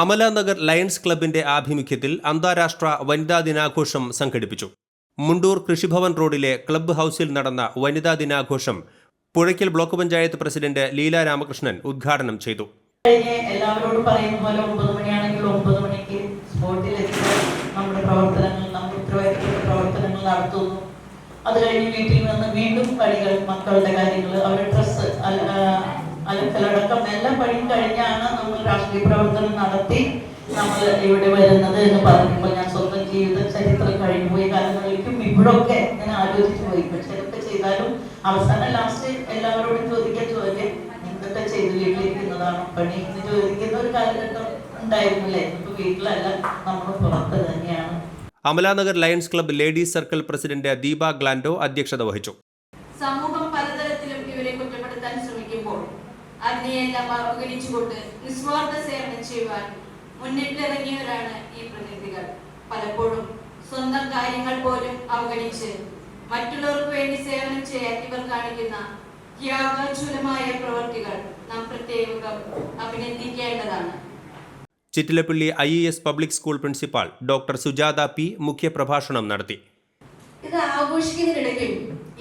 Amalanagar lions ക്ലബിന്റെ ആഭിമുഖ്യത്തിൽ അന്താരാഷ്ട്ര വനിതാ ദിനാഘോഷം സംഘടിപ്പിച്ചു. മുണ്ടൂർ കൃഷിഭവൻ റോഡിലെ ക്ലബ്ബ് ഹൗസിൽ നടന്ന വനിതാ ദിനാഘോഷം പുഴയ്ക്കൽ ബ്ലോക്ക് പഞ്ചായത്ത് പ്രസിഡന്റ് ലീല രാമകൃഷ്ണൻ ഉദ്ഘാടനം ചെയ്തു. എല്ലാവരോടും പറയുന്ന പോലെ ഒമ്പത് മണിയാണെങ്കിൽ ഒമ്പത് മണിക്ക് സ്പോട്ടിലെത്തി നമ്മുടെ പ്രവർത്തനങ്ങൾ നമ്മുടെ ഉത്തരവാദിത്തപ്പെട്ട പ്രവർത്തനങ്ങൾ നടത്തുന്നു. അത് കഴിഞ്ഞ് വീട്ടിൽ നിന്ന് വീണ്ടും കളികൾ മക്കളുടെ കാര്യങ്ങൾ അവരുടെ ഡ്രസ്സ് അലക്കലടക്കം എല്ലാ പണിയും കഴിഞ്ഞാണ് നമ്മൾ രാഷ്ട്രീയ പ്രവർത്തനം നടത്തി നമ്മൾ ഇവിടെ വരുന്നത് എന്ന് പറയുമ്പോൾ ഞാൻ സ്വന്തം ജീവിത ചരിത്രം കഴിഞ്ഞു പോയി കാലങ്ങളിലേക്കും ഇവിടൊക്കെ ഞാൻ ആലോചിച്ചു പോയി. പക്ഷെ ഇതൊക്കെ ചെയ്താലും അവസാനം ലാസ്റ്റ് എല്ലാവരോടും ചോദിക്കാൻ ചോദ്യം എന്തൊക്കെ ചെയ്ത് വീട്ടിലിരിക്കുന്നതാണ് പണി? എന്ന് ചോദിക്കുന്ന ഒരു കാലഘട്ടം ഉണ്ടായിരുന്നില്ലേ? ഇപ്പൊ വീട്ടിലല്ല നമ്മൾ പുറത്ത് തന്നെയാണ്. Amalanagar lions club ladies circle president Deepa Glando അധ്യക്ഷത വഹിച്ചു. സമൂഹം പലതരത്തിലും ഇവരെ കുറ്റപ്പെടുത്താൻ ശ്രമിക്കുമ്പോൾ അതിനെയെല്ലാം അവഗണിച്ചുകൊണ്ട് നിസ്വാർത്ഥ സേവനം ചെയ്യുവാൻ മുന്നിട്ടിറങ്ങിയവരാണ് ഈ പ്രതിനിധികൾ. പലപ്പോഴും സ്വന്തം കാര്യങ്ങൾ പോലും അവഗണിച്ച് മറ്റുള്ളവർക്ക് വേണ്ടി സേവനം ചെയ്യാൻ ഇവർ കാണിക്കുന്ന ത്യാഗോജ്വലമായ പ്രവൃത്തികൾ നാം പ്രത്യേകം അഭിനന്ദിക്കേണ്ടതാണ്. Chittilappilly I E S public school principal doctor Sujatha P മുഖ്യപ്രഭാഷണം നടത്തി. ഇത് ആഘോഷിക്കുന്നതിനിടയ്ക്കും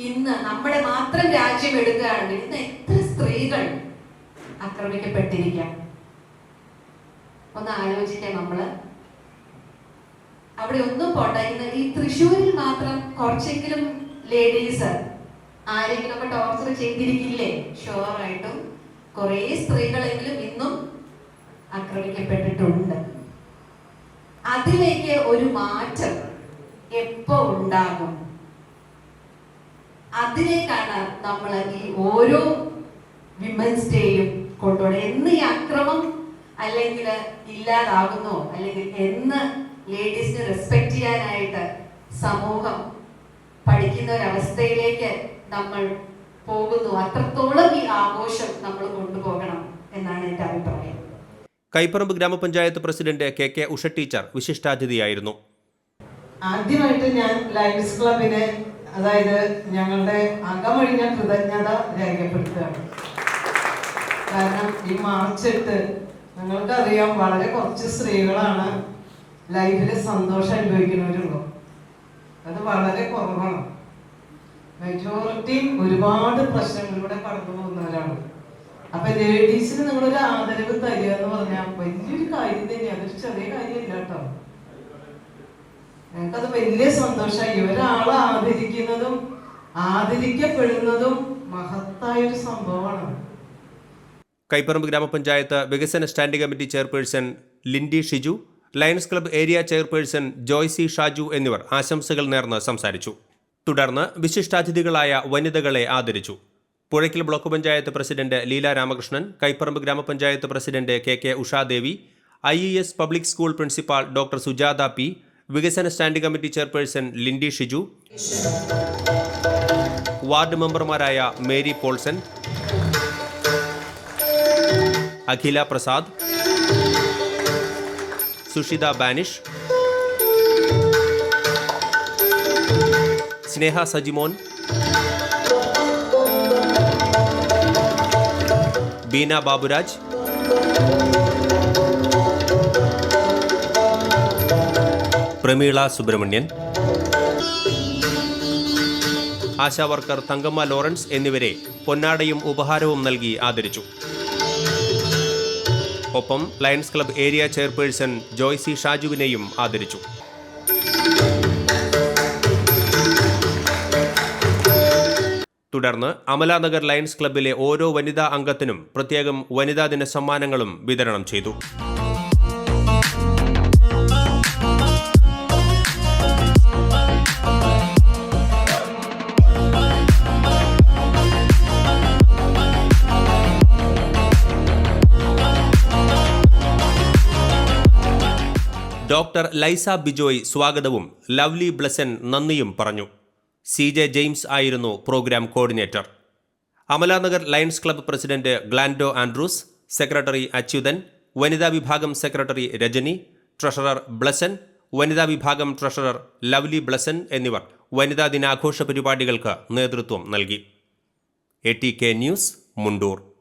ഇന്ന് നമ്മുടെ മാത്രം രാജ്യം എടുക്കുകയാണെങ്കിൽ ഇന്ന് എത്ര സ്ത്രീകൾ ആക്രമിക്കപ്പെട്ടിരിക്കാം. ഒന്ന് ആലോചിക്കാം നമ്മൾ. അവിടെ ഒന്നും പോട്ടെ ഇന്ന് ഈ തൃശ്ശൂരിൽ മാത്രം കുറച്ചെങ്കിലും ലേഡീസ് ആരെങ്കിലും ഒക്കെ ടോർച്ചർ ചെയ്തിരിക്കില്ലേ? ഷുവറായിട്ടും കുറേ സ്ത്രീകളെങ്കിലും ഇന്നും ആക്രമിക്കപ്പെട്ടിട്ടുണ്ട്. അതിലേക്ക് ഒരു മാറ്റം എപ്പോ ഉണ്ടാകും? അതിലേക്കാണ് നമ്മൾ ഈ ഓരോ വിമൻസ് ഡേയും കൊണ്ടുപോകുന്നത് എന്ന് ഈ അക്രമം അല്ലെങ്കിൽ ഇല്ലാതാകുന്നോ അല്ലെങ്കിൽ എന്ന് ലേഡീസിനെ റെസ്പെക്ട് ചെയ്യാനായിട്ട് സമൂഹം പഠിക്കുന്ന ഒരവസ്ഥയിലേക്ക് നമ്മൾ പോകുന്നു. അത്രത്തോളം ഈ ആഘോഷം നമ്മൾ കൊണ്ടുപോകണം എന്നാണ് എന്റെ അഭിപ്രായം. Kaiparamba gramapanchayat president K K Usha teacher വിശിഷ്ടാതിഥിയായിരുന്നു. ആദ്യമായിട്ട് ഞാൻ ലയൺസ് ക്ലബിനെ അതായത് ഞങ്ങളുടെ അകമൊഴിഞ്ഞ കൃതജ്ഞത രേഖപ്പെടുത്തുകയാണ്. കാരണം ഈ മാർച്ച് എട്ട് നിങ്ങൾക്കറിയാം വളരെ കുറച്ച് സ്ത്രീകളാണ് ലൈഫിൽ സന്തോഷം അനുഭവിക്കുന്നവരുള്ളൂ. അത് വളരെ കുറവാണ്. മെജോറിറ്റി ഒരുപാട് പ്രശ്നങ്ങളിലൂടെ കടന്നു പോകുന്നവരാണ്. അപ്പൊ ലേഡീസിന് നിങ്ങളൊരു ആദരവ് തരിക എന്ന് പറഞ്ഞാൽ വലിയൊരു കാര്യം തന്നെയാണ് അതൊരു ചെറിയ കാര്യമല്ല കേട്ടോ. ഞങ്ങൾക്കത് വലിയ സന്തോഷമായി. ഒരാളെ ആദരിക്കുന്നതും ആദരിക്കപ്പെടുന്നതും മഹത്തായ ഒരു സംഭവമാണ്. കൈപ്പറമ്പ് ഗ്രാമപഞ്ചായത്ത് വികസന standing committee chairperson Lindy Shiju lions club area chairperson Joycy Shaju എന്നിവർ ആശംസകൾ നേർന്ന് സംസാരിച്ചു. തുടർന്ന് വിശിഷ്ടാതിഥികളായ വനിതകളെ ആദരിച്ചു. Puzhakkal block panchayat president Leela Ramakrishnan Kaiparamba gramapanchayat president K K Ushadevi I E S public school principal doctor Sujatha P വികസന standing committee chairperson Lindy Shiju ward മെമ്പർമാരായ Mary Paulson Akhila Prasad Sushitha Banish Sneha Sajimon Beena Baburaj Pramila Subramanian ASHA worker Thankamma Lawrence എന്നിവരെ പൊന്നാടയും ഉപഹാരവും നൽകി ആദരിച്ചു. ഒപ്പം lions club area chairperson Joycy ഷാജുവിനെയും ആദരിച്ചു. തുടർന്ന് Amalanagar lions ക്ലബ്ബിലെ ഓരോ വനിതാ അംഗത്തിനും പ്രത്യേകം വനിതാ ദിന സമ്മാനങ്ങളും വിതരണം ചെയ്തു. ഡോക്ടർ ലൈസ ബിജോയ് സ്വാഗതവും ലവ്ലി ബ്ലസൻ നന്ദിയും പറഞ്ഞു. സി ജെ ജെയിംസ് ആയിരുന്നു programme coordinator. Amalanagar lions club president Glando Andrews secretary Achuthan വനിതാ വിഭാഗം സെക്രട്ടറി രജനി ട്രഷറർ ബ്ലസൻ വനിതാ വിഭാഗം ട്രഷറർ ലവ്ലി ബ്ലസൻ എന്നിവർ വനിതാ ദിനാഘോഷ പരിപാടികൾക്ക് നേതൃത്വം നൽകി. A T K news Mundur.